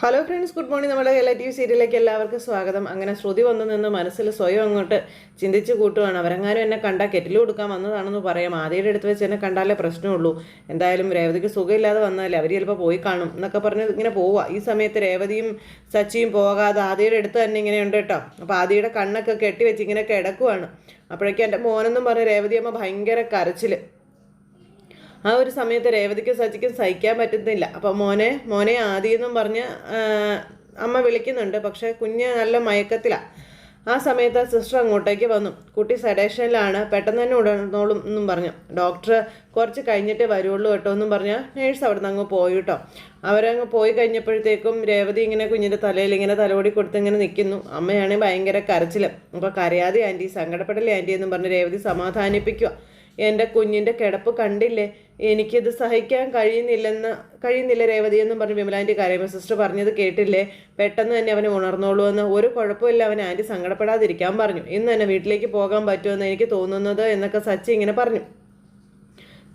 Hello friends good morning നമ്മുടെ എല്ലാ T V സീരിയലിലേക്ക് എല്ലാവർക്കും സ്വാഗതം. അങ്ങനെ ശ്രുതി വന്നു നിന്ന് മനസ്സിൽ സ്വയം അങ്ങോട്ട് ചിന്തിച്ച് കൂട്ടുകയാണ്. അവരെങ്ങാനും എന്നെ കണ്ടാൽ കെറ്റിൽ കൊടുക്കാൻ വന്നതാണെന്ന് പറയാം. ആദ്യയുടെ അടുത്ത് വെച്ച് എന്നെ കണ്ടാലേ പ്രശ്നമുള്ളൂ. എന്തായാലും രേവതിക്ക് സുഖമില്ലാതെ വന്നാലേ അവർ ചിലപ്പോൾ പോയി കാണും എന്നൊക്കെ പറഞ്ഞ് ഇങ്ങനെ പോവുക ഈ സമയത്ത് രേവതിയും സച്ചിയും പോകാതെ ആദ്യയുടെ അടുത്ത് തന്നെ ഇങ്ങനെ ഉണ്ട് കേട്ടോ. അപ്പോൾ ആദ്യയുടെ കണ്ണൊക്കെ കെട്ടി വെച്ച് ഇങ്ങനെ കിടക്കുവാണ്. അപ്പോഴേക്കും എന്റെ മോനെന്നും പറഞ്ഞ് രേവതി അമ്മ ഭയങ്കര കരച്ചിൽ ആ ഒരു സമയത്ത് രേവതിക്കും സച്ചിക്കും സഹിക്കാൻ പറ്റുന്നില്ല. അപ്പം മോനെ മോനെ ആദിയെന്നും പറഞ്ഞ് അമ്മ വിളിക്കുന്നുണ്ട്. പക്ഷേ കുഞ്ഞ് നല്ല മയക്കത്തിലാണ് ആ സമയത്ത് സിസ്റ്റർ അങ്ങോട്ടേക്ക് വന്നു. കുട്ടി സെഡേഷനിലാണ്. പെട്ടെന്ന് തന്നെ ഉടനോളും എന്നും പറഞ്ഞു. ഡോക്ടർ കുറച്ച് കഴിഞ്ഞിട്ട് വരുള്ളൂ കേട്ടോ എന്നും പറഞ്ഞ് നേഴ്സ് അവിടെ നിന്ന് അങ്ങ് പോയി കേട്ടോ. അവരങ്ങ് പോയി കഴിഞ്ഞപ്പോഴത്തേക്കും രേവതി ഇങ്ങനെ കുഞ്ഞിന്റെ തലയിൽ ഇങ്ങനെ തലോടി കൊടുത്ത് ഇങ്ങനെ നിൽക്കുന്നു. അമ്മയാണെങ്കിൽ ഭയങ്കര കരച്ചിലും. അപ്പോൾ കരയാതെ ആന്റി സങ്കടപ്പെടലേ ആന്റി എന്നും പറഞ്ഞ് രേവതി സമാധാനിപ്പിക്കുക എന്റെ കുഞ്ഞിന്റെ കിടപ്പ് കണ്ടില്ലേ? എനിക്കിത് സഹിക്കാൻ കഴിയുന്നില്ലെന്ന് കഴിയുന്നില്ല രേവതി എന്നും പറഞ്ഞ് വിമലാന്റെ കരയുമ്പോൾ സിസ്റ്റർ പറഞ്ഞത് കേട്ടില്ലേ? പെട്ടെന്ന് തന്നെ അവനെ ഉണർന്നോളൂ എന്ന്. ഒരു കുഴപ്പമില്ല അവൻ ആന്റി സങ്കടപ്പെടാതിരിക്കാൻ പറഞ്ഞു. ഇന്ന് തന്നെ വീട്ടിലേക്ക് പോകാൻ പറ്റുമെന്ന് എനിക്ക് തോന്നുന്നത് എന്നൊക്കെ സച്ചി ഇങ്ങനെ പറഞ്ഞു.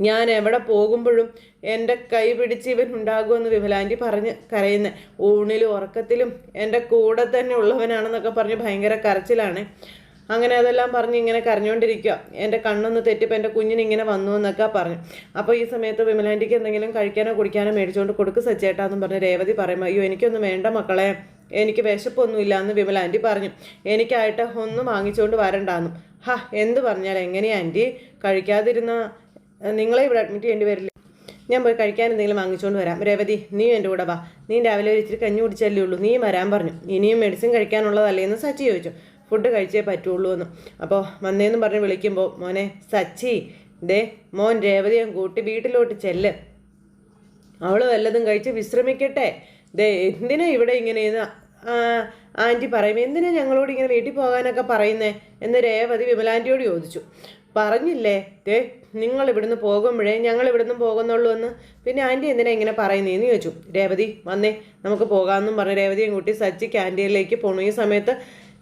ഞാൻ എവിടെ പോകുമ്പോഴും എന്റെ കൈ പിടിച്ച് ഇവൻ ഉണ്ടാകുമെന്ന് വിമലാന്റി പറഞ്ഞ് കരയുന്ന. ഊണിലും ഉറക്കത്തിലും എന്റെ കൂടെ തന്നെ ഉള്ളവനാണെന്നൊക്കെ പറഞ്ഞ് ഭയങ്കര കരച്ചിലാണ്. അങ്ങനെ അതെല്ലാം പറഞ്ഞ് ഇങ്ങനെ കരഞ്ഞുകൊണ്ടിരിക്കുക എന്റെ കണ്ണൊന്ന് തെറ്റിപ്പോൾ എന്റെ കുഞ്ഞിന് ഇങ്ങനെ വന്നു എന്നൊക്കെ പറഞ്ഞു. അപ്പോൾ ഈ സമയത്ത് വിമലാന്റിക്ക് എന്തെങ്കിലും കഴിക്കാനോ കുടിക്കാനോ മേടിച്ചുകൊണ്ട് കൊടുക്ക് സച്ചേട്ടാന്നും പറഞ്ഞ് രേവതി പറയുമ്പോൾ അയ്യോ എനിക്കൊന്നും വേണ്ട മക്കളെ. എനിക്ക് വിശപ്പൊന്നുമില്ല എന്ന് വിമല ആന്റി പറഞ്ഞു. എനിക്കായിട്ട് ഒന്നും വാങ്ങിച്ചുകൊണ്ട് വരണ്ടാന്നും. ഹാ എന്ത് പറഞ്ഞാൽ എങ്ങനെയാ ആന്റി? കഴിക്കാതിരുന്ന നിങ്ങളെ ഇവിടെ അഡ്മിറ്റ് ചെയ്യേണ്ടി വരില്ല? ഞാൻ പോയി കഴിക്കാൻ എന്തെങ്കിലും വാങ്ങിച്ചുകൊണ്ട് വരാം. രേവതി നീ എന്റെ കൂടെ വാ. നീ രാവിലെ ഒരു ഇച്ചിരി കഞ്ഞി കുടിച്ചല്ലേ ഉള്ളൂ. നീ വരാൻ പറഞ്ഞു. ഇനിയും മെഡിസിൻ കഴിക്കാനുള്ളതല്ലേ എന്ന് സച്ചി ചോദിച്ചു. ഫുഡ് കഴിച്ചേ പറ്റുള്ളൂ എന്ന് അപ്പോൾ വന്നേന്ന് പറഞ്ഞ് വിളിക്കുമ്പോൾ മോനെ സച്ചി ദേ മോൻ രേവതിയും കൂട്ടി വീട്ടിലോട്ട് ചെല്ല്. അവൾ വല്ലതും കഴിച്ച് വിശ്രമിക്കട്ടെ. ദേ എന്തിനാ ഇവിടെ ഇങ്ങനെ ആന്റി പറയും എന്തിനാ ഞങ്ങളോട് ഇങ്ങനെ വീട്ടിൽ പോകാനൊക്കെ പറയുന്നേ? എന്ന് രേവതി വിമലാന്റിയോട് ചോദിച്ചു. പറഞ്ഞില്ലേ ദേ നിങ്ങൾ ഇവിടുന്ന് പോകുമ്പോഴേ ഞങ്ങൾ ഇവിടുന്ന് പോകുന്നുള്ളൂ എന്ന്. പിന്നെ ആന്റി എന്തിനാ ഇങ്ങനെ പറയുന്നതെന്ന് ചോദിച്ചു. രേവതി വന്നേ നമുക്ക് പോകാമെന്നും പറഞ്ഞ് രേവതിയും കൂട്ടി സച്ചി ക്യാന്റീനിലേക്ക് പോണു. ഈ സമയത്ത്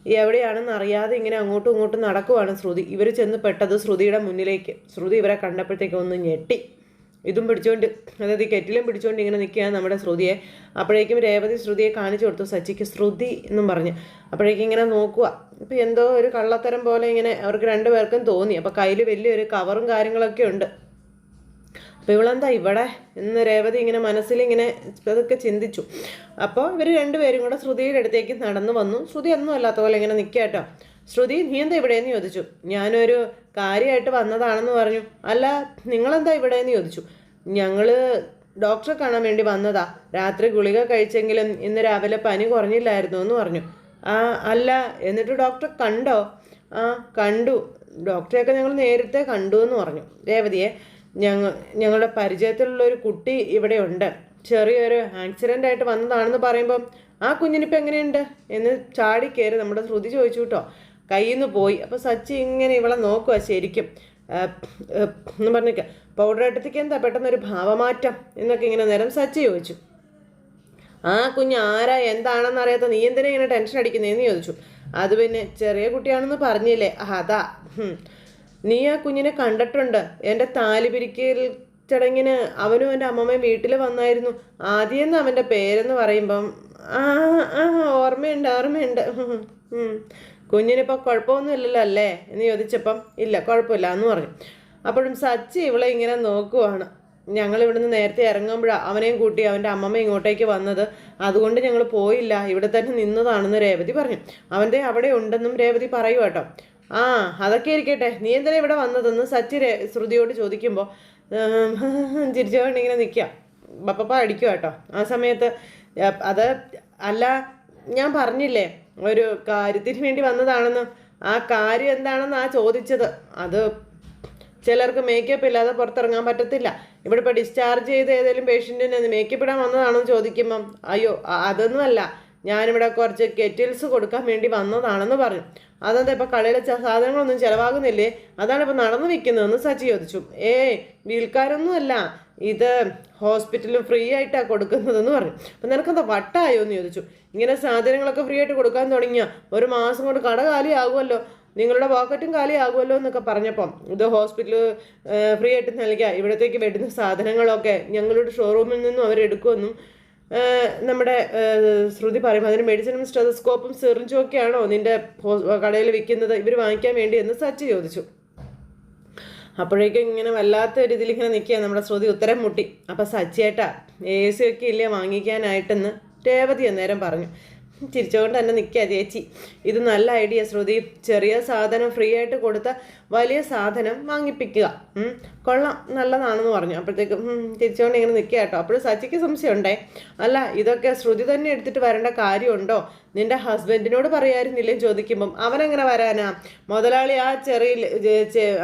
എവിടെയാണെന്ന് അറിയാതെ ഇങ്ങനെ അങ്ങോട്ടും ഇങ്ങോട്ടും നടക്കുവാണ് ശ്രുതി. ഇവർ ചെന്ന് പെട്ടത് ശ്രുതിയുടെ മുന്നിലേക്ക്. ശ്രുതി ഇവരെ കണ്ടപ്പോഴത്തേക്ക് ഒന്ന് ഞെട്ടി. ഇതും പിടിച്ചോണ്ട് അതായത് ഈ കെറ്റിലും പിടിച്ചോണ്ട് ഇങ്ങനെ നിൽക്കുകയാണ് നമ്മുടെ ശ്രുതിയെ. അപ്പോഴേക്കും രേവതി ശ്രുതിയെ കാണിച്ചു കൊടുത്തു സച്ചിക്ക് ശ്രുതി എന്നും പറഞ്ഞു. അപ്പോഴേക്കും ഇങ്ങനെ നോക്കുക ഇപ്പം എന്തോ ഒരു കള്ളത്തരം പോലെ ഇങ്ങനെ അവർക്ക് രണ്ടുപേർക്കും തോന്നി. അപ്പോൾ കയ്യിൽ വലിയൊരു കവറും കാര്യങ്ങളൊക്കെ ഉണ്ട്. അപ്പോൾ ഇവളെന്താ ഇവിടെ? എന്ന് രേവതി ഇങ്ങനെ മനസ്സിലിങ്ങനെ അതൊക്കെ ചിന്തിച്ചു. അപ്പോൾ ഇവർ രണ്ടുപേരും കൂടെ ശ്രുതിയുടെ അടുത്തേക്ക് നടന്നു വന്നു. ശ്രുതി ഒന്നും അല്ലാത്ത പോലെ ഇങ്ങനെ നിൽക്കാട്ടോ ശ്രുതി നീ എന്താ ഇവിടെയെന്ന് ചോദിച്ചു? ഞാനൊരു കാര്യമായിട്ട് വന്നതാണെന്ന് പറഞ്ഞു. അല്ല നിങ്ങളെന്താ ഇവിടെയെന്ന് ചോദിച്ചു? ഞങ്ങൾ ഡോക്ടറെ കാണാൻ വേണ്ടി വന്നതാ. രാത്രി ഗുളിക കഴിച്ചെങ്കിലും ഇന്ന് രാവിലെ പനി കുറഞ്ഞില്ലായിരുന്നു എന്ന് പറഞ്ഞു. ആ അല്ല എന്നിട്ട് ഡോക്ടറെ കണ്ടോ? ആ കണ്ടു. ഡോക്ടറെയൊക്കെ ഞങ്ങൾ നേരത്തെ കണ്ടു എന്ന് പറഞ്ഞു. രേവതിയെ ഞങ്ങൾ ഞങ്ങളുടെ പരിചയത്തിലുള്ള ഒരു കുട്ടി ഇവിടെ ഉണ്ട്. ചെറിയൊരു ആക്സിഡന്റ് ആയിട്ട് വന്നതാണെന്ന് പറയുമ്പം ആ കുഞ്ഞിനിപ്പോൾ എങ്ങനെയുണ്ട്? എന്ന് ചാടി കയറി നമ്മുടെ ശ്രുതി ചോദിച്ചു കേട്ടോ. കയ്യിൽ നിന്ന് പോയി. അപ്പോൾ സച്ചി ഇങ്ങനെ ഇവളെ നോക്കുക ശരിക്കും. എന്ന് പറഞ്ഞേക്ക പൗഡർ എടുത്തേക്ക് എന്താ? പെട്ടെന്നൊരു ഭാവമാറ്റം എന്നൊക്കെ ഇങ്ങനെ നേരം സച്ചി ചോദിച്ചു. ആ കുഞ്ഞ് ആരാ? എന്താണെന്ന് അറിയാത്ത നീ എന്തിനാ ഇങ്ങനെ ടെൻഷൻ അടിക്കുന്നതെന്ന് ചോദിച്ചു. അത് പിന്നെ ചെറിയ കുട്ടിയാണെന്ന് പറഞ്ഞില്ലേ. അതാ. നീ ആ കുഞ്ഞിനെ കണ്ടിട്ടുണ്ട്. എന്റെ താലി പിരിക്കൽ ചടങ്ങിന് അവനും എന്റെ അമ്മമ്മയും വീട്ടിൽ വന്നായിരുന്നു. ആദ്യം അവന്റെ പേരെന്ന് പറയുമ്പം ആ ആ ഓർമ്മയുണ്ട് ഓർമ്മയുണ്ട്. കുഞ്ഞിനിപ്പോൾ കുഴപ്പമൊന്നും കുഞ്ഞിനിപ്പോൾ കുഴപ്പമൊന്നുമില്ലല്ലോ അല്ലേ? എന്ന് ചോദിച്ചപ്പം ഇല്ല കുഴപ്പമില്ല എന്ന് പറഞ്ഞു. അപ്പോഴും സച്ചി ഇവളെ ഇങ്ങനെ നോക്കുവാണ്. ഞങ്ങൾ ഇവിടുന്ന് നേരത്തെ ഇറങ്ങുമ്പോഴാണ് അവനെയും കൂട്ടി അവന്റെ അമ്മമ്മ ഇങ്ങോട്ടേക്ക് വന്നത്. അതുകൊണ്ട് ഞങ്ങൾ പോയില്ല. ഇവിടെ തന്നെ നിന്നതാണെന്ന് രേവതി പറഞ്ഞു. അവന്റെ അവിടെ ഉണ്ടെന്നും രേവതി പറയൂ കേട്ടോ. ആ അതൊക്കെ ഇരിക്കട്ടെ. നീ എന്തിനാ ഇവിടെ വന്നതെന്ന് സച്ചി ശ്രുതിയോട് ചോദിക്കുമ്പോൾ ചിരിച്ചോണ്ട് ഇങ്ങനെ നിൽക്കുക ബപ്പ അടിക്കുക കേട്ടോ. ആ സമയത്ത് അത് അല്ല ഞാൻ പറഞ്ഞില്ലേ ഒരു കാര്യത്തിന് വേണ്ടി വന്നതാണെന്ന്. ആ കാര്യം എന്താണെന്ന് ആ ചോദിച്ചത്. അത് ചിലർക്ക് മേക്കപ്പ് ഇല്ലാതെ പുറത്തിറങ്ങാൻ പറ്റത്തില്ല. ഇവിടെ ഇപ്പോൾ ഡിസ്ചാർജ് ചെയ്ത് ഏതെങ്കിലും പേഷ്യന്റിന് മേക്കപ്പ് ഇടാൻ വന്നതാണോ എന്ന് ചോദിക്കുമ്പം അയ്യോ അതൊന്നുമല്ല ഞാനിവിടെ കുറച്ച് കെറ്റിൽസ് കൊടുക്കാൻ വേണ്ടി വന്നതാണെന്ന് പറഞ്ഞു. അതെന്താ ഇപ്പോൾ കടയിലെ സാധനങ്ങളൊന്നും ചിലവാകുന്നില്ലേ? അതാണ് ഇപ്പോൾ നടന്നു വിൽക്കുന്നതെന്ന് സച്ചി ചോദിച്ചു. ഏയ് വിൽക്കാരൊന്നുമല്ല ഇത് ഹോസ്പിറ്റലിൽ ഫ്രീ ആയിട്ടാണ് കൊടുക്കുന്നതെന്ന് പറഞ്ഞു. അപ്പം നിനക്കെന്താ വട്ടായോ എന്ന് ചോദിച്ചു. ഇങ്ങനെ സാധനങ്ങളൊക്കെ ഫ്രീ ആയിട്ട് കൊടുക്കാൻ തുടങ്ങിയ ഒരു മാസം കൊണ്ട് കട കാലിയാകുമല്ലോ. നിങ്ങളുടെ പോക്കറ്റും കാലിയാകുമല്ലോ എന്നൊക്കെ പറഞ്ഞപ്പം ഇത് ഹോസ്പിറ്റൽ ഫ്രീ ആയിട്ട് നൽകുക ഇവിടത്തേക്ക് വരുന്ന സാധനങ്ങളൊക്കെ ഞങ്ങളുടെ ഷോറൂമിൽ നിന്നും അവരെടുക്കുമെന്നും നമ്മുടെ ശ്രുതി പറയും അതിന് മെഡിസിനും സ്റ്റെതസ്കോപ്പും സിറിഞ്ചും ഒക്കെയാണോ നിന്റെ കടയിൽ വിൽക്കുന്നത്? ഇവർ വാങ്ങിക്കാൻ വേണ്ടി? എന്ന് സച്ചി ചോദിച്ചു. അപ്പോഴേക്കും ഇങ്ങനെ വല്ലാത്ത ഇതിൽ ഇങ്ങനെ നിൽക്കുക നമ്മുടെ ശ്രുതി ഉത്തരം മുട്ടി. അപ്പം സച്ചിയേട്ടാ എ സി ഒക്കെ ഇല്ലേ വാങ്ങിക്കാനായിട്ടെന്ന് രേവതി അന്നേരം പറഞ്ഞു. ചിരിച്ചുകൊണ്ട് തന്നെ നിൽക്കുക ചേച്ചി. ഇത് നല്ല ഐഡിയ ശ്രുതി. ചെറിയ സാധനം ഫ്രീ ആയിട്ട് കൊടുത്ത വലിയ സാധനം വാങ്ങിപ്പിക്കുക. കൊള്ളാം. നല്ലതാണെന്ന് പറഞ്ഞു. അപ്പോഴത്തേക്കും തിരിച്ചുകൊണ്ട് ഇങ്ങനെ നിൽക്കുക കേട്ടോ. അപ്പോഴും സച്ചിക്ക് സംശയം സംശയമുണ്ടേ? അല്ല ഇതൊക്കെ ശ്രുതി തന്നെ എടുത്തിട്ട് വരേണ്ട കാര്യമുണ്ടോ? നിന്റെ ഹസ്ബൻഡിനോട് പറയായിരുന്നില്ലേ? ചോദിക്കുമ്പം അവനങ്ങനെ വരാനാ? മുതലാളി ആ ചെറിയിൽ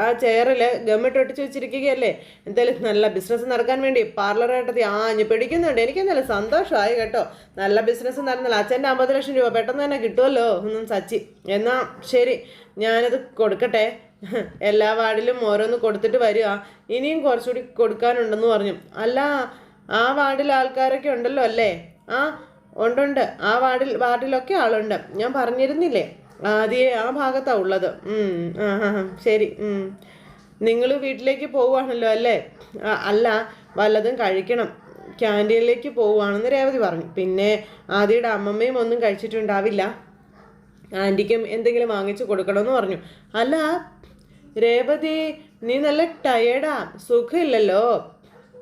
ആ ചെയറിൽ ഗവൺമെന്റ് ഒട്ടിച്ച് വെച്ചിരിക്കുകയല്ലേ? എന്തായാലും നല്ല ബിസിനസ് നടക്കാൻ വേണ്ടി പാർലറായിട്ട് ആഞ്ഞ് പിടിക്കുന്നുണ്ട്. എനിക്ക് നല്ല സന്തോഷമായി കേട്ടോ. നല്ല ബിസിനസ് നടന്നല്ലോ. അച്ഛന്റെ അമ്പത് ലക്ഷം രൂപ പെട്ടെന്ന് തന്നെ കിട്ടുമല്ലോ ഒന്നും സച്ചി. എന്നാ ശരി. ഞാനത് കൊടുക്കട്ടെ. എല്ലാ വാർഡിലും ഓരോന്ന് കൊടുത്തിട്ട് വരിക. ഇനിയും കുറച്ചുകൂടി കൊടുക്കാനുണ്ടെന്ന് പറഞ്ഞു. അല്ല ആ വാർഡിൽ ആൾക്കാരൊക്കെ ഉണ്ടല്ലോ അല്ലേ? ആ ഉണ്ടുണ്ട്. ആ വാർഡിൽ വാർഡിലൊക്കെ ആളുണ്ട്. ഞാൻ പറഞ്ഞിരുന്നില്ലേ? ആദ്യേ ആ ഭാഗത്താണ് ഉള്ളത്. ശരി നിങ്ങൾ വീട്ടിലേക്ക് പോവുകയാണല്ലോ അല്ലേ? അല്ല വല്ലതും കഴിക്കണം. ക്യാന്റീനിലേക്ക് പോവുകയാണെന്ന് രേവതി പറഞ്ഞു. പിന്നെ ആദ്യയുടെ അമ്മമ്മയും ഒന്നും കഴിച്ചിട്ടുണ്ടാവില്ല. ആന്റിക്കും എന്തെങ്കിലും വാങ്ങിച്ചു കൊടുക്കണമെന്ന് പറഞ്ഞു. അല്ല രേവതി നീ നല്ല ടയേർഡാ സുഖമില്ലല്ലോ.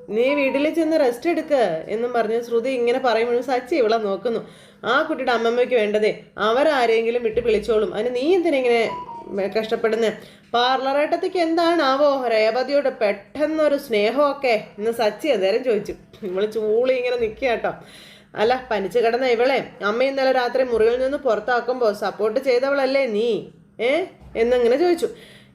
നീ വീട്ടിൽ ചെന്ന് റെസ്റ്റ് എടുക്ക് എന്നും പറഞ്ഞ് ശ്രുതി ഇങ്ങനെ പറയുമ്പോഴും സച്ചി ഇവളെ നോക്കുന്നു. ആ കുട്ടിയുടെ അമ്മമ്മയ്ക്ക് വേണ്ടതേ അവരാരെങ്കിലും വിട്ട് വിളിച്ചോളും. അതിന് നീ എന്തിനാ ഇങ്ങനെ കഷ്ടപ്പെടുന്നത് പാർലറേട്ടത്തേക്ക് എന്താണാവോ? രേവതിയോട് പെട്ടെന്നൊരു സ്നേഹമൊക്കെ. എന്ന് സച്ചി അന്നേരം ചോദിച്ചു. ഇവൾ ചൂളി ഇങ്ങനെ നിൽക്കുക കേട്ടോ അല്ല പനിച്ചു കിടന്ന ഇവളെ അമ്മ ഇന്നലെ രാത്രി മുറിയിൽ നിന്ന് പുറത്താക്കുമ്പോൾ സപ്പോർട്ട് ചെയ്തവളല്ലേ നീ? ഏ? എന്നിങ്ങനെ ചോദിച്ചു.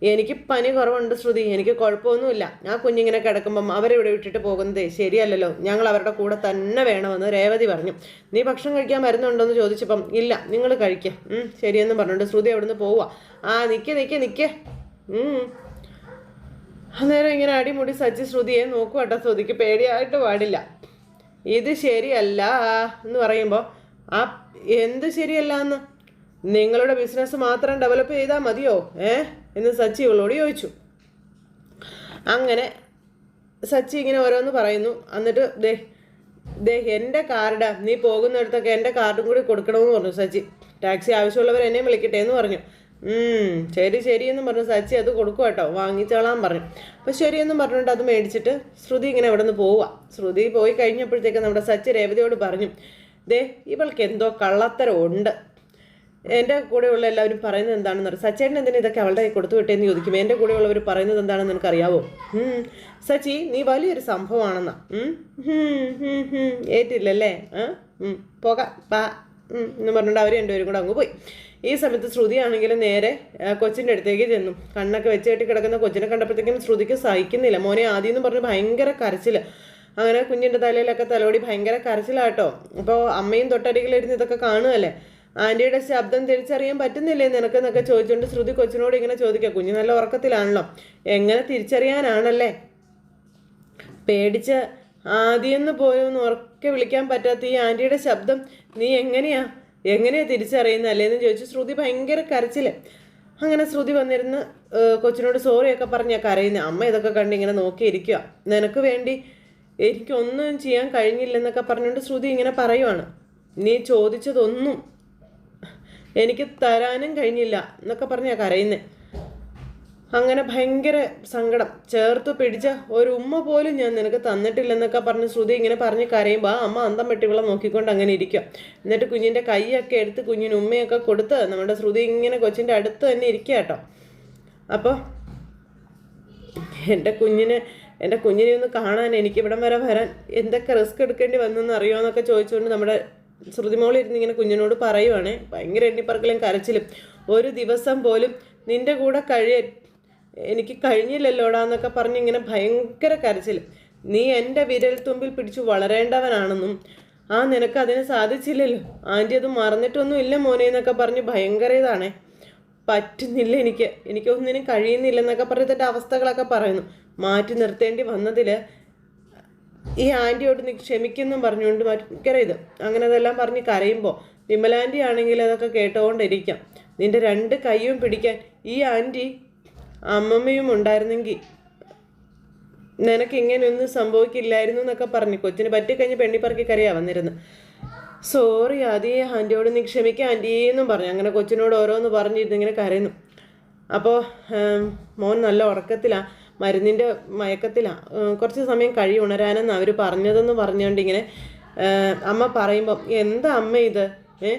എനിക്ക് പനി കുറവുണ്ട് ശ്രുതി. എനിക്ക് കുഴപ്പമൊന്നുമില്ല. ആ കുഞ്ഞിങ്ങനെ കിടക്കുമ്പം അവരിവിടെ വിട്ടിട്ട് പോകുന്നത് ശരിയല്ലല്ലോ. ഞങ്ങൾ അവരുടെ കൂടെ തന്നെ വേണമെന്ന് രേവതി പറഞ്ഞു. നീ ഭക്ഷണം കഴിക്കാൻ വരുന്നുണ്ടോയെന്ന് ചോദിച്ചപ്പം ഇല്ല നിങ്ങൾ കഴിക്കുക ശരിയെന്ന് പറഞ്ഞിട്ട് ശ്രുതി അവിടുന്ന് പോവുക ആ നിൽക്കേ നിൽക്കേ നിൽക്കേ. അന്നേരം ഇങ്ങനെ അടിമുടി സച്ചി ശ്രുതിയെ നോക്കുവട്ടോ. ശ്രുതിക്ക് പേടിയായിട്ട് പാടില്ല. ഇത് ശരിയല്ല എന്ന് പറയുമ്പോൾ ആ എന്ത് ശരിയല്ല എന്ന് നിങ്ങളുടെ ബിസിനസ് മാത്രം ഡെവലപ്പ് ചെയ്താൽ മതിയോ? ഏ? എന്ന് സച്ചി ഇവളോട് ചോദിച്ചു. അങ്ങനെ സച്ചി ഇങ്ങനെ ഓരോന്ന് പറയുന്നു. എന്നിട്ട് ദേ ദേ എന്റെ കാർഡ് നീ പോകുന്നിടത്തൊക്കെ എന്റെ കാർഡും കൂടി കൊടുക്കണമെന്ന് പറഞ്ഞു സച്ചി. ടാക്സി ആവശ്യമുള്ളവർ എന്നെ വിളിക്കട്ടെ എന്ന് പറഞ്ഞു. ശരി ശരി എന്ന് പറഞ്ഞു സച്ചി അത് കൊടുക്കും കേട്ടോ വാങ്ങിച്ചോളാൻ പറഞ്ഞു. അപ്പോൾ ശരിയെന്ന് പറഞ്ഞിട്ട് അത് മേടിച്ചിട്ട് ശ്രുതി ഇങ്ങനെ അവിടെ നിന്ന് പോവുക. ശ്രുതി പോയി കഴിഞ്ഞപ്പോഴത്തേക്ക് നമ്മുടെ സച്ചി രേവതിയോട് പറഞ്ഞു ദേ ഇവൾക്ക് എന്തോ കള്ളത്തരം ഉണ്ട് എന്റെ കൂടെയുള്ള എല്ലാവരും പറയുന്നത് എന്താണെന്ന് അറിയാം? സച്ചേട്ടൻ എന്തിനാ ഇതൊക്കെ അവളുടെ കൊടുത്തു വിട്ടേന്ന് ചോദിക്കും. എന്റെ കൂടെയുള്ളവർ പറയുന്നത് എന്താണെന്ന് നിനക്കറിയാവോ? സച്ചി നീ വലിയൊരു സംഭവമാണെന്നാ. ഏറ്റില്ലല്ലേ? പോക. എന്ന് പറഞ്ഞിട്ട് അവർ രണ്ടുപേരും കൂടെ അങ്ങ് പോയി. ഈ സമയത്ത് ശ്രുതി ആണെങ്കിൽ നേരെ കൊച്ചിന്റെ അടുത്തേക്ക് ചെന്നു. കണ്ണൊക്കെ വെച്ച് കിടക്കുന്ന കൊച്ചിനെ കണ്ടപ്പോഴത്തേക്കും ശ്രുതിക്ക് സഹിക്കുന്നില്ല. മോനെ ആദ്യം എന്ന് പറഞ്ഞ് ഭയങ്കര കരച്ചിൽ അങ്ങനെ കുഞ്ഞിന്റെ തലയിലൊക്കെ തലോടി ഭയങ്കര കരച്ചിലാട്ടോ. അപ്പോൾ അമ്മയും തൊട്ടരികിലിരുന്ന് ഇതൊക്കെ കാണുകയല്ലേ? ആന്റിയുടെ ശബ്ദം തിരിച്ചറിയാൻ പറ്റുന്നില്ലേ നിനക്കെന്നൊക്കെ ചോദിച്ചുകൊണ്ട് ശ്രുതി കൊച്ചിനോട് ഇങ്ങനെ ചോദിക്കുക. കുഞ്ഞു നല്ല ഉറക്കത്തിലാണല്ലോ. എങ്ങനെ തിരിച്ചറിയാനാണല്ലേ? പേടിച്ച് ആദ്യമെന്ന് പോയൊന്ന് ഉറക്കെ വിളിക്കാൻ പറ്റാത്ത ഈ ആന്റിയുടെ ശബ്ദം നീ എങ്ങനെയാ? എങ്ങനെയാ തിരിച്ചറിയുന്നല്ലേ എന്ന് ചോദിച്ചു ശ്രുതി ഭയങ്കര കരച്ചിൽ. അങ്ങനെ ശ്രുതി വന്നിരുന്ന് കൊച്ചിനോട് സോറിയൊക്കെ പറഞ്ഞാൽ കരയുന്നത് അമ്മ ഇതൊക്കെ കണ്ട് ഇങ്ങനെ നോക്കിയിരിക്കുക. നിനക്ക് വേണ്ടി എനിക്കൊന്നും ചെയ്യാൻ കഴിഞ്ഞില്ലെന്നൊക്കെ പറഞ്ഞുകൊണ്ട് ശ്രുതി ഇങ്ങനെ പറയുവാണ്. നീ ചോദിച്ചതൊന്നും എനിക്ക് തരാനും കഴിഞ്ഞില്ല എന്നൊക്കെ പറഞ്ഞാ കരയുന്നത് അങ്ങനെ ഭയങ്കര സങ്കടം. ചേർത്ത് പിടിച്ച ഒരു ഉമ്മ പോലും ഞാൻ നിനക്ക് തന്നിട്ടില്ലെന്നൊക്കെ പറഞ്ഞ് ശ്രുതി ഇങ്ങനെ പറഞ്ഞ് കരയുമ്പോൾ ആ അമ്മ അന്തം പെട്ടിവിളം നോക്കിക്കൊണ്ട് അങ്ങനെ ഇരിക്കുക എന്നിട്ട് കുഞ്ഞിന്റെ കൈയൊക്കെ എടുത്ത് കുഞ്ഞിന് ഉമ്മയൊക്കെ കൊടുത്ത് നമ്മുടെ ശ്രുതി ഇങ്ങനെ കൊച്ചിന്റെ അടുത്ത് തന്നെ ഇരിക്കുക കേട്ടോ. അപ്പോൾ എന്റെ കുഞ്ഞിനെ എന്റെ കുഞ്ഞിനെ ഒന്ന് കാണാൻ എനിക്ക് ഇവിടം വരെ വരാൻ എന്തൊക്കെ റിസ്ക് എടുക്കേണ്ടി വന്നെന്ന് അറിയുമോയെന്നൊക്കെ ചോദിച്ചുകൊണ്ട് നമ്മുടെ ശ്രുതിമോൾ ഇരുന്ന് ഇങ്ങനെ കുഞ്ഞിനോട് പറയുവാണേ ഭയങ്കര എണ്ണിപ്പറക്കലും കരച്ചിലും. ഒരു ദിവസം പോലും നിന്റെ കൂടെ കഴിയ എനിക്ക് കഴിഞ്ഞില്ലല്ലോടാ എന്നൊക്കെ പറഞ്ഞ് ഇങ്ങനെ ഭയങ്കര കരച്ചിൽ നീ എന്റെ വിരൽ തുമ്പിൽ പിടിച്ചു വളരേണ്ടവനാണെന്നും ആ നിനക്ക് അതിന് സാധിച്ചില്ലല്ലോ. ആന്റി അത് മറന്നിട്ടൊന്നും ഇല്ല മോനെ എന്നൊക്കെ പറഞ്ഞ് ഭയങ്കര ഇതാണേ. പറ്റുന്നില്ല എനിക്ക് എനിക്കൊന്നിനും കഴിയുന്നില്ലെന്നൊക്കെ പറഞ്ഞിട്ട് അവസ്ഥകളൊക്കെ പറയുന്നു. മാറ്റി നിർത്തേണ്ടി വന്നതിൽ ഈ ആന്റിയോട് നീ ക്ഷമിക്കുന്നു പറഞ്ഞുകൊണ്ട് ഇത്. അങ്ങനെ അതെല്ലാം പറഞ്ഞ് കരയുമ്പോൾ വിമലാന്റി ആണെങ്കിൽ അതൊക്കെ കേട്ടുകൊണ്ടിരിക്കാം നിന്റെ രണ്ട് കൈയും പിടിക്കാൻ ഈ ആന്റി അമ്മമ്മയും ഉണ്ടായിരുന്നെങ്കിൽ നിനക്ക് ഇങ്ങനെയൊന്നും സംഭവിക്കില്ലായിരുന്നു എന്നൊക്കെ പറഞ്ഞു കൊച്ചിന് പറ്റിക്കഴിഞ്ഞ് പെണ്ണിപ്പറക്കി കരയാ വന്നിരുന്നു. സോറി ആദി ആന്റിയോട് നീ ക്ഷമിക്കുക ആന്റിയെന്നും പറഞ്ഞു. അങ്ങനെ കൊച്ചിനോട് ഓരോന്ന് പറഞ്ഞിരുന്നു ഇങ്ങനെ കരയുന്നു. അപ്പോൾ മോൻ നല്ല ഉറക്കത്തിലാണ് മരുന്നിന്റെ മയക്കത്തിലാണ് കുറച്ച് സമയം കഴി ഉണരാനെന്ന് അവർ പറഞ്ഞതെന്ന് പറഞ്ഞുകൊണ്ട് ഇങ്ങനെ അമ്മ പറയുമ്പം എന്താ അമ്മ ഇത്? ഏ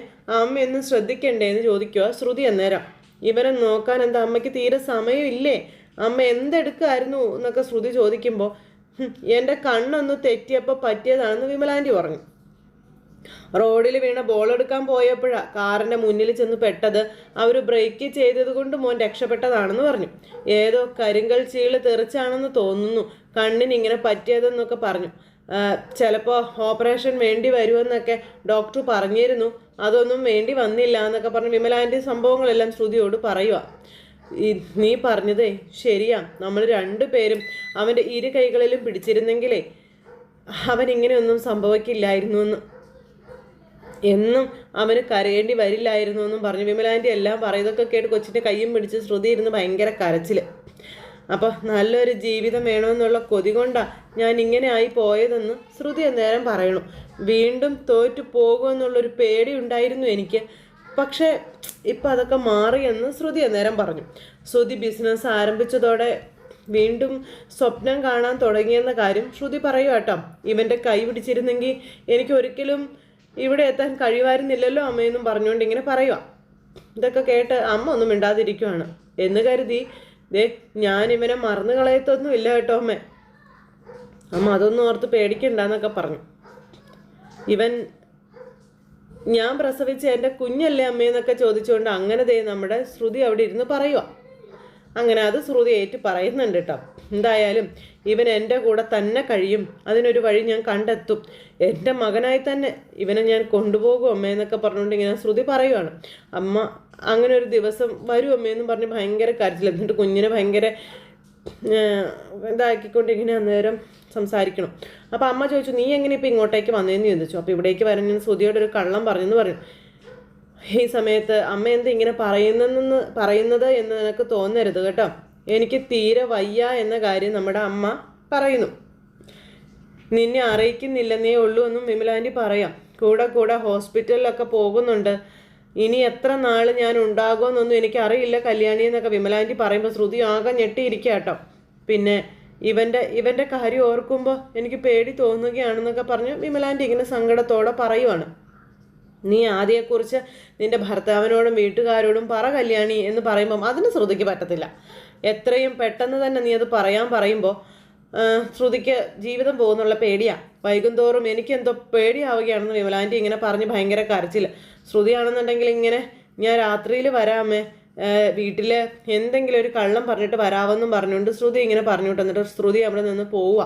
ഒന്നും ശ്രദ്ധിക്കണ്ടേ? എന്ന് ചോദിക്കുക ശ്രുതി അന്നേരം. ഇവരെ നോക്കാൻ എന്താ അമ്മയ്ക്ക് തീരെ സമയമില്ലേ? അമ്മ എന്തെടുക്കായിരുന്നു? എന്നൊക്കെ ശ്രുതി ചോദിക്കുമ്പോൾ "ഹും, എന്റെ കണ്ണൊന്ന് തെറ്റിയപ്പോൾ പറ്റിയതാണെന്ന് വിമലാന്റി പറഞ്ഞു. റോഡിൽ വീണ ബോൾ എടുക്കാൻ പോയപ്പോഴാ കാറിന്റെ മുന്നിൽ ചെന്ന് പെട്ടത്. അവർ ബ്രേക്ക് ചെയ്തത് കൊണ്ട് മോൻ രക്ഷപ്പെട്ടതാണെന്ന് പറഞ്ഞു. ഏതോ കരിങ്കൽ ചീൾ തെറിച്ചാണെന്ന് തോന്നുന്നു. കണ്ണിന് ഇങ്ങനെ പറ്റിയതെന്നൊക്കെ പറഞ്ഞു. ചിലപ്പോൾ ഓപ്പറേഷൻ വേണ്ടി വരുമെന്നൊക്കെ ഡോക്ടർ പറഞ്ഞിരുന്നു. അതൊന്നും വേണ്ടി വന്നില്ല എന്നൊക്കെ പറഞ്ഞ് വിമലാന്റെ സംഭവങ്ങളെല്ലാം ശ്രുതിയോട് പറയുക നീ പറഞ്ഞതേ ശരിയാ. നമ്മൾ രണ്ടുപേരും അവന്റെ ഇരു കൈകളിലും പിടിച്ചിരുന്നെങ്കിലേ അവൻ ഇങ്ങനെയൊന്നും സംഭവിക്കില്ലായിരുന്നു എന്ന്. എന്നും അവന് കരയേണ്ടി വരില്ലായിരുന്നു എന്നും പറഞ്ഞു. വിമലാന്റെ എല്ലാം പറയുന്നതൊക്കെ കേട്ട് കൊച്ചിന്റെ കയ്യും പിടിച്ച് ശ്രുതി ഇരുന്ന് ഭയങ്കര കരച്ചിൽ അപ്പോൾ നല്ലൊരു ജീവിതം വേണമെന്നുള്ള കൊതി കൊണ്ടാ ഞാൻ ഇങ്ങനെ ആയി പോയതെന്ന് ശ്രുതി അന്നേരം പറയണു വീണ്ടും തോറ്റു പോകുമെന്നുള്ളൊരു പേടി ഉണ്ടായിരുന്നു എനിക്ക്. പക്ഷേ ഇപ്പം അതൊക്കെ മാറിയെന്ന് ശ്രുതി അന്നേരം പറഞ്ഞു. ശ്രുതി ബിസിനസ് ആരംഭിച്ചതോടെ വീണ്ടും സ്വപ്നം കാണാൻ തുടങ്ങിയെന്ന കാര്യം ശ്രുതി പറയുക കേട്ടോ. ഇവന്റെ കൈ പിടിച്ചിരുന്നെങ്കിൽ എനിക്ക് ഒരിക്കലും ഇവിടെ എത്താൻ കഴിയുമായിരുന്നില്ലല്ലോ അമ്മയെന്നും പറഞ്ഞുകൊണ്ട് ഇങ്ങനെ പറയുക ഇതൊക്കെ കേട്ട് അമ്മ ഒന്നും മിണ്ടാതിരിക്കുവാണ്. എന്ന് കരുതി ദേ ഞാൻ ഇവനെ മറന്നു കളയത്തൊന്നും ഇല്ല കേട്ടോ അമ്മ. അമ്മ അതൊന്നും ഓർത്ത് പേടിക്കണ്ടെന്നൊക്കെ പറഞ്ഞു. ഇവൻ ഞാൻ പ്രസവിച്ച എന്റെ കുഞ്ഞല്ലേ അമ്മയെന്നൊക്കെ ചോദിച്ചുകൊണ്ട് അങ്ങനെ ദേ നമ്മുടെ ശ്രുതി അവിടെ ഇരുന്ന് പറയുക അങ്ങനെ അത് ശ്രുതി ഏറ്റു പറയുന്നുണ്ട് കേട്ടോ. എന്തായാലും ഇവൻ എന്റെ കൂടെ തന്നെ കഴിയും. അതിനൊരു വഴി ഞാൻ കണ്ടെത്തും. എന്റെ മകനായി തന്നെ ഇവനെ ഞാൻ കൊണ്ടുപോകും അമ്മ എന്നൊക്കെ പറഞ്ഞുകൊണ്ട് ഇങ്ങനെ ശ്രുതി പറയുവാണ്. അമ്മ അങ്ങനെ ഒരു ദിവസം വരും അമ്മയെന്നും പറഞ്ഞ് ഭയങ്കര കരച്ചിൽ. എന്നിട്ട് കുഞ്ഞിനെ ഭയങ്കര ഇതാക്കിക്കൊണ്ട് ഇങ്ങനെ അന്നേരം സംസാരിക്കണം. അപ്പോൾ അമ്മ ചോദിച്ചു നീ എങ്ങനെ ഇപ്പോൾ ഇങ്ങോട്ടേക്ക് വന്നതെന്ന് ചോദിച്ചു. അപ്പോൾ ഇവിടേക്ക് വരാൻ ഞാൻ ഒരു കള്ളം പറഞ്ഞെന്ന് പറഞ്ഞു. ഈ സമയത്ത് അമ്മ എന്ത് ഇങ്ങനെ പറയുന്നെന്ന് പറയുന്നത് എന്ന് നിനക്ക് തോന്നരുത് കേട്ടോ. എനിക്ക് തീരെ വയ്യ എന്ന കാര്യം നമ്മുടെ അമ്മ പറയുന്നു. നിന്നെ അറിയിക്കുന്നില്ലെന്നേ ഉള്ളൂ എന്നും വിമലാന്റി പറയാം. കൂടെ കൂടെ ഹോസ്പിറ്റലിലൊക്കെ പോകുന്നുണ്ട്. ഇനി എത്ര നാൾ ഞാൻ ഉണ്ടാകുമെന്നൊന്നും എനിക്കറിയില്ല കല്യാണി എന്നൊക്കെ വിമലാന്റി പറയുമ്പോൾ ശ്രുതി ആകെ ഞെട്ടിയിരിക്കുക കേട്ടോ പിന്നെ ഇവന്റെ ഇവന്റെ കാര്യം ഓർക്കുമ്പോൾ എനിക്ക് പേടി തോന്നുകയാണെന്നൊക്കെ പറഞ്ഞ് വിമലാന്റി ഇങ്ങനെ സങ്കടത്തോടെ പറയുവാണ്. നീ ആദ്യയെക്കുറിച്ച് നിന്റെ ഭർത്താവിനോടും വീട്ടുകാരോടും പറ കല്യാണി എന്ന് പറയുമ്പം അതിന് ശ്രുതിക്ക് പറ്റത്തില്ല. എത്രയും പെട്ടെന്ന് തന്നെ നീ അത് പറയാൻ പറയുമ്പോൾ ശ്രുതിക്ക് ജീവിതം പോകുന്നുള്ള പേടിയാണ് വൈകുന്തോറും എനിക്കെന്തോ പേടിയാവുകയാണെന്ന് വിമലാന്റി ഇങ്ങനെ പറഞ്ഞ് ഭയങ്കര കരച്ചിൽ ശ്രുതിയാണെന്നുണ്ടെങ്കിൽ ഇങ്ങനെ ഞാൻ രാത്രിയിൽ വരാമേ വീട്ടിൽ എന്തെങ്കിലും ഒരു കള്ളം പറഞ്ഞിട്ട് വരാമെന്നും പറഞ്ഞുകൊണ്ട് ശ്രുതി ഇങ്ങനെ പറഞ്ഞു. എന്നിട്ട് ശ്രുതി അവിടെ നിന്ന് പോവുക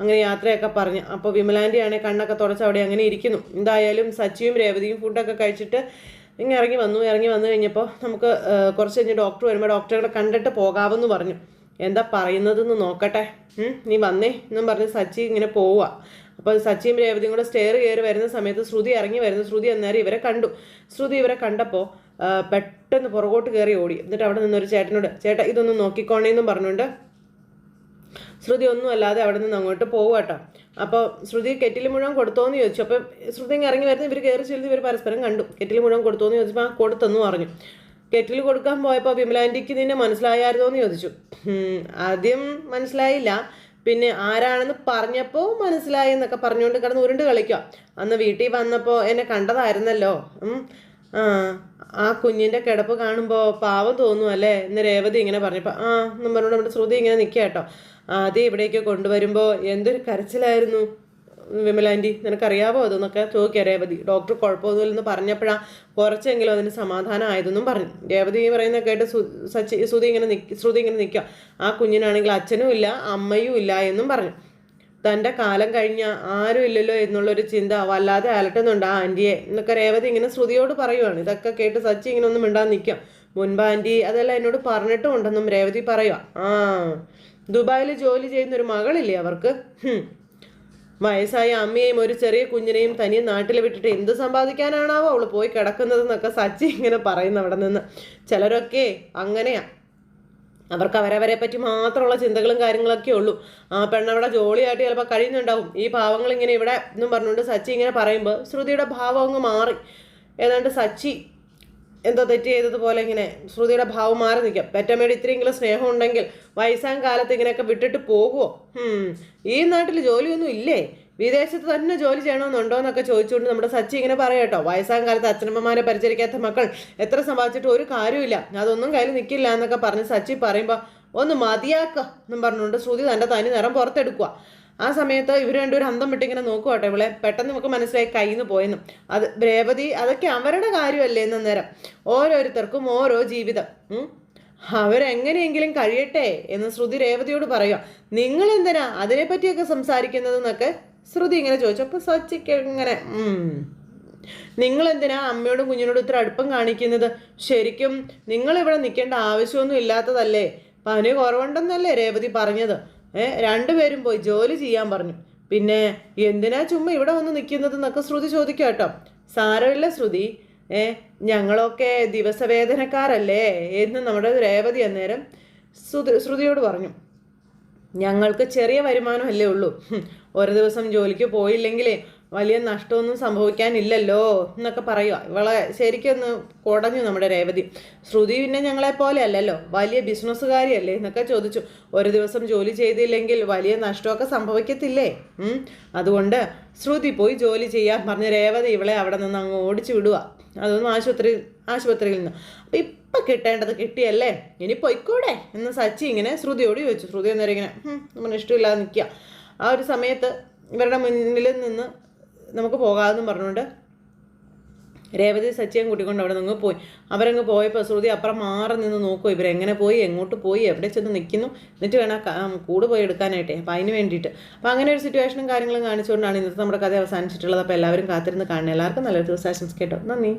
അങ്ങനെ യാത്രയൊക്കെ പറഞ്ഞു. അപ്പോൾ വിമലാന്റിയാണെങ്കിൽ കണ്ണൊക്കെ തുടച്ച് അവിടെ അങ്ങനെ ഇരിക്കുന്നു. എന്തായാലും സച്ചിയും രേവതിയും ഫുഡൊക്കെ കഴിച്ചിട്ട് ഇങ്ങനെ ഇറങ്ങി വന്നു ഇറങ്ങി വന്നു കഴിഞ്ഞപ്പോൾ നമുക്ക് കുറച്ച് കഴിഞ്ഞ് ഡോക്ടർ വരുമ്പോൾ ഡോക്ടറെ കണ്ടിട്ട് പോകാമെന്ന് പറഞ്ഞു. എന്താ പറയുന്നതെന്ന് നോക്കട്ടെ. നീ വന്നേ എന്നും പറഞ്ഞ് സച്ചി ഇങ്ങനെ പോവുക അപ്പോൾ സച്ചിയും രേവതിയും കൂടെ സ്റ്റെയർ കയറി വരുന്ന സമയത്ത് ശ്രുതി ഇറങ്ങി വരുന്നു. ശ്രുതി അന്നേരം ഇവരെ കണ്ടു. ശ്രുതി ഇവരെ കണ്ടപ്പോൾ പെട്ടെന്ന് പുറകോട്ട് കയറി ഓടി. എന്നിട്ട് അവിടെ നിന്നൊരു ചേട്ടനോട് ചേട്ടാ ഇതൊന്ന് നോക്കിക്കോണേന്നും പറഞ്ഞുകൊണ്ട് ശ്രുതി ഒന്നും അല്ലാതെ അവിടെ നിന്ന് അങ്ങോട്ട് പോവുക കേട്ടോ അപ്പോൾ ശ്രുതി കെറ്റിൽ മുഴുവൻ കൊടുത്തോന്ന് ചോദിച്ചു. അപ്പോൾ ശ്രുതി ഇറങ്ങി വരുന്ന. ഇവർ കയറി ചെല്ലുന്ന ഇവർ പരസ്പരം കണ്ടു. കെറ്റിൽ മുഴുവൻ കൊടുത്തോന്ന് ചോദിച്ചപ്പോൾ ആ കൊടുത്തെന്ന് പറഞ്ഞു. കെറ്റിൽ കൊടുക്കാൻ പോയപ്പോൾ വിമലാന്റിക്ക് നിന്നെ മനസ്സിലായായിരുന്നോ എന്ന് ചോദിച്ചു ആദ്യം മനസ്സിലായില്ല. പിന്നെ ആരാണെന്ന് പറഞ്ഞപ്പോൾ മനസ്സിലായി എന്നൊക്കെ പറഞ്ഞുകൊണ്ട് കിടന്ന് ഉരുണ്ട് കളിക്കുക അന്ന് വീട്ടിൽ വന്നപ്പോൾ എന്നെ കണ്ടതായിരുന്നല്ലോ. ആ കുഞ്ഞിന്റെ കിടപ്പ് കാണുമ്പോൾ പാവം തോന്നും അല്ലേ എന്ന് രേവതി ഇങ്ങനെ പറഞ്ഞപ്പോൾ ആ എന്നും പറഞ്ഞുകൊണ്ട് നമ്മുടെ ശ്രുതി ഇങ്ങനെ നിൽക്കുക കേട്ടോ. ആദ്യം ഇവിടേക്ക് കൊണ്ടുവരുമ്പോൾ എന്തൊരു കരച്ചിലായിരുന്നു. വിമലാന്റി നിനക്കറിയാവോ അതെന്നൊക്കെ? ചോദിക്കുക രേവതി. ഡോക്ടർ കുഴപ്പമൊന്നുമില്ലെന്ന് പറഞ്ഞപ്പോഴാണ് കുറച്ചെങ്കിലും അതിന് സമാധാനം ആയതെന്നും പറഞ്ഞു. രേവതി പറയുന്ന കേട്ട് സച്ചി ശ്രുതി ഇങ്ങനെ നിൽക്കുക ശ്രുതി ഇങ്ങനെ നിൽക്കുക ആ കുഞ്ഞിനാണെങ്കിൽ അച്ഛനും ഇല്ല അമ്മയും ഇല്ല എന്നും പറഞ്ഞു. തന്റെ കാലം കഴിഞ്ഞ ആരും ഇല്ലല്ലോ എന്നുള്ളൊരു ചിന്ത വല്ലാതെ അലട്ടുന്നുണ്ട് ആ ആന്റിയെ എന്നൊക്കെ രേവതി ഇങ്ങനെ ശ്രുതിയോട് പറയുവാണ്. ഇതൊക്കെ കേട്ട് സച്ചി ഇങ്ങനെ ഒന്നും മിണ്ടാൻ നിൽക്കുക മുൻപ് ആന്റി അതെല്ലാം എന്നോട് പറഞ്ഞിട്ടും ഉണ്ടെന്നും രേവതി പറയുക ആ. ദുബായിൽ ജോലി ചെയ്യുന്ന ഒരു മകളില്ലേ അവർക്ക്. വയസ്സായ അമ്മയെയും ഒരു ചെറിയ കുഞ്ഞിനെയും തനിയെ നാട്ടിൽ വിട്ടിട്ട് എന്ത് സമ്പാദിക്കാനാണാവോ അവൾ പോയി കിടക്കുന്നതെന്നൊക്കെ സച്ചി ഇങ്ങനെ പറയുന്നു അവിടെ നിന്ന്. ചിലരൊക്കെ അങ്ങനെയാ. അവർക്ക് അവരവരെ പറ്റി മാത്രമുള്ള ചിന്തകളും കാര്യങ്ങളൊക്കെ ഉള്ളൂ. ആ പെണ്ണവിടെ ജോളിയായിട്ട് ചിലപ്പോൾ കഴിയുന്നുണ്ടാവും. ഈ പാവങ്ങൾ ഇങ്ങനെ ഇവിടെ എന്നും പറഞ്ഞുകൊണ്ട് സച്ചി ഇങ്ങനെ പറയുമ്പോൾ ശ്രുതിയുടെ ഭാവം അങ്ങ് മാറി. ഏതാണ്ട് സച്ചി എന്തോ തെറ്റ് ചെയ്തതുപോലെ ഇങ്ങനെ ശ്രുതിയുടെ ഭാവം മാറി നിൽക്കാം. പെറ്റമ്മയുടെ ഇത്രയെങ്കിലും സ്നേഹം ഉണ്ടെങ്കിൽ വയസ്സാം കാലത്ത് ഇങ്ങനെയൊക്കെ വിട്ടിട്ട് പോകുമോ ഈ നാട്ടിൽ ജോലിയൊന്നും ഇല്ലേ? വിദേശത്ത് തന്നെ ജോലി ചെയ്യണമെന്നുണ്ടോ എന്നൊക്കെ ചോദിച്ചുകൊണ്ട് നമ്മുടെ സച്ചി ഇങ്ങനെ പറയാട്ടോ വയസ്സാം കാലത്ത് അച്ഛനമ്മമാരെ പരിചരിക്കാത്ത മക്കൾ എത്ര സമ്പാദിച്ചിട്ട് ഒരു കാര്യമില്ല അതൊന്നും കയ്യിൽ നിൽക്കില്ല എന്നൊക്കെ പറഞ്ഞ് സച്ചി പറയുമ്പോൾ ഒന്ന് മതിയാക്കുക എന്നും പറഞ്ഞുകൊണ്ട് ശ്രുതി തന്റെ തനി നിറം പുറത്തെടുക്കുക ആ സമയത്ത് ഇവർ രണ്ടുപേരും അന്തം വിട്ടിങ്ങനെ നോക്കുവാട്ടെ ഇവളെ. പെട്ടെന്ന് നമുക്ക് മനസ്സിലായി കയ്യിൽ നിന്ന് പോയെന്നും. അത് രേവതി അതൊക്കെ അവരുടെ കാര്യമല്ലേ എന്ന നേരം ഓരോരുത്തർക്കും ഓരോ ജീവിതം. അവരെങ്ങനെയെങ്കിലും കഴിയട്ടെ എന്ന് ശ്രുതി രേവതിയോട് പറയുക നിങ്ങൾ എന്തിനാ അതിനെപ്പറ്റിയൊക്കെ സംസാരിക്കുന്നതെന്നൊക്കെ ശ്രുതി ഇങ്ങനെ ചോദിച്ചു അപ്പോൾ സച്ചിക്ക് ഇങ്ങനെ നിങ്ങൾ എന്തിനാ അമ്മയോടും കുഞ്ഞിനോടും ഇത്ര അടുപ്പം കാണിക്കുന്നത്? ശരിക്കും നിങ്ങൾ ഇവിടെ നിൽക്കേണ്ട ആവശ്യമൊന്നും ഇല്ലാത്തതല്ലേ? പനി കുറവുണ്ടെന്നല്ലേ രേവതി പറഞ്ഞത്. രണ്ടുപേരും പോയി ജോലി ചെയ്യാൻ പറഞ്ഞു. പിന്നെ എന്തിനാ ചുമ്മാ ഇവിടെ വന്ന് നിൽക്കുന്നത് എന്നൊക്കെ ശ്രുതി ചോദിക്കാം കേട്ടോ. സാരമില്ല ശ്രുതി. ഏ ഞങ്ങളൊക്കെ ദിവസവേദനക്കാരല്ലേ എന്ന് നമ്മുടെ രേവതി അന്നേരം ശ്രുതി ശ്രുതിയോട് പറഞ്ഞു. ഞങ്ങൾക്ക് ചെറിയ വരുമാനമല്ലേ ഉള്ളൂ. ഒരു ദിവസം ജോലിക്ക് പോയില്ലെങ്കിലേ വലിയ നഷ്ടമൊന്നും സംഭവിക്കാനില്ലല്ലോ എന്നൊക്കെ പറയുക ഇവളെ ശരിക്കൊന്ന് കുടഞ്ഞു നമ്മുടെ രേവതി. ശ്രുതി പിന്നെ ഞങ്ങളെ പോലെ അല്ലല്ലോ വലിയ ബിസിനസ്സുകാരിയല്ലേ എന്നൊക്കെ ചോദിച്ചു. ഒരു ദിവസം ജോലി ചെയ്തില്ലെങ്കിൽ വലിയ നഷ്ടമൊക്കെ സംഭവിക്കത്തില്ലേ? അതുകൊണ്ട് ശ്രുതി പോയി ജോലി ചെയ്യാൻ പറഞ്ഞ് രേവതി ഇവളെ അവിടെ നിന്ന് അങ്ങ് ഓടിച്ചു വിടുക. അതൊന്നും ആശുപത്രി ആശുപത്രിയിൽ നിന്ന്. അപ്പം ഇപ്പം കിട്ടേണ്ടത് കിട്ടിയല്ലേ? ഇനി പൊയ്ക്കൂടെ എന്ന് സച്ചി ഇങ്ങനെ ശ്രുതിയോട് ചോദിച്ചു. ശ്രുതി എന്നേരം ഇങ്ങനെ "ഹും, നമ്മൾ ഇഷ്ടമില്ലാതെ നിൽക്കുക. ആ ഒരു സമയത്ത് ഇവരുടെ മുന്നിൽ നിന്ന് നമുക്ക് പോകാമെന്നും പറഞ്ഞുകൊണ്ട് രേവതി സച്ചിയും കൂട്ടിക്കൊണ്ട് അവിടെ നിന്ന് പോയി. അവരങ്ങ് പോയപ്പോൾ ശ്രുതി അപ്പുറം മാറി നിന്ന് നോക്കും ഇവരെങ്ങനെ പോയി എങ്ങോട്ട് പോയി എവിടെ ചെന്ന് നിൽക്കുന്നു എന്നിട്ട് വേണം കൂട് പോയി എടുക്കാനായിട്ടേ. അപ്പം അതിന് വേണ്ടിയിട്ട്. അപ്പോൾ അങ്ങനെ ഒരു സിറ്റുവേഷനും കാര്യങ്ങളും കാണിച്ചുകൊണ്ടാണ് ഇന്നത്തെ നമ്മുടെ കഥ അവസാനിച്ചിട്ടുള്ളത്. അപ്പോൾ എല്ലാവരും കാത്തിരുന്ന് കാണണം. എല്ലാവർക്കും നല്ലൊരു ദിവസം ആശംസിക്കട്ടോ. നന്ദി.